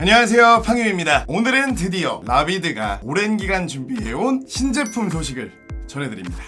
안녕하세요 팡유입니다. 오늘은 드디어 라비드가 오랜 기간 준비해온 신제품 소식을 전해드립니다.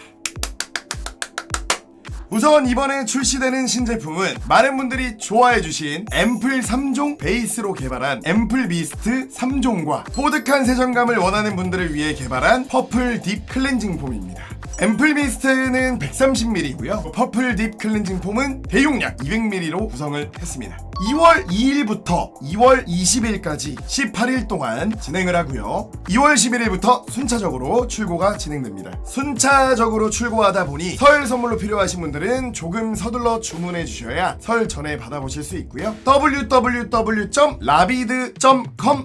우선 이번에 출시되는 신제품은 많은 분들이 좋아해주신 앰플 3종 베이스로 개발한 앰플 미스트 3종과 뽀득한 세정감을 원하는 분들을 위해 개발한 퍼플 딥 클렌징 폼입니다. 앰플 미스트는 130ml고요. 퍼플 딥 클렌징 폼은 대용량 200ml로 구성을 했습니다 2월 2일부터 2월 20일까지 18일 동안 진행을 하고요. 2월 11일부터 순차적으로 출고가 진행됩니다. 순차적으로 출고하다 보니 설 선물로 필요하신 분들은 조금 서둘러 주문해 주셔야 설 전에 받아보실 수 있고요. www.ravid.com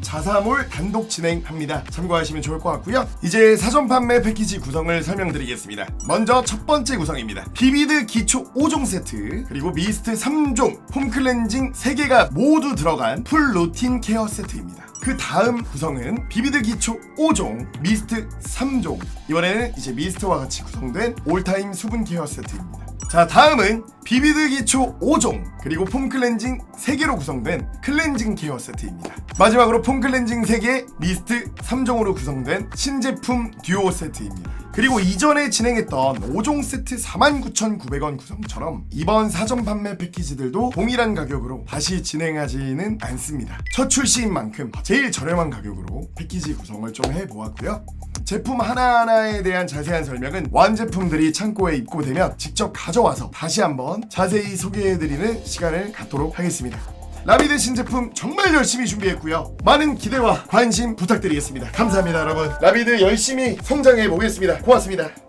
자사몰 단독 진행합니다. 참고하시면 좋을 것 같고요. 이제 사전 판매 패키지 구성을 설명드리겠습니다. 먼저 첫 번째 구성입니다. 비비드 기초 5종 세트 그리고 미스트 3종 폼 클렌징 3개가 모두 들어간 풀 루틴 케어 세트입니다. 그 다음 구성은 비비드 기초 5종, 미스트 3종. 이번에는 이제 미스트와 같이 구성된 올타임 수분 케어 세트입니다. 자, 다음은 비비드 기초 5종, 그리고 폼 클렌징 3개로 구성된 클렌징 케어 세트입니다. 마지막으로 폼 클렌징 3개, 미스트 3종으로 구성된 신제품 듀오 세트입니다. 그리고 이전에 진행했던 5종 세트 49,900원 구성처럼 이번 사전 판매 패키지들도 동일한 가격으로 다시 진행하지는 않습니다. 첫 출시인 만큼 제일 저렴한 가격으로 패키지 구성을 좀 해보았고요. 제품 하나하나에 대한 자세한 설명은 완제품들이 창고에 입고되면 직접 가져와서 다시 한번 자세히 소개해드리는 시간을 갖도록 하겠습니다. 라비드 신제품 정말 열심히 준비했고요. 많은 기대와 관심 부탁드리겠습니다. 감사합니다, 여러분. 라비드 열심히 성장해 보겠습니다. 고맙습니다.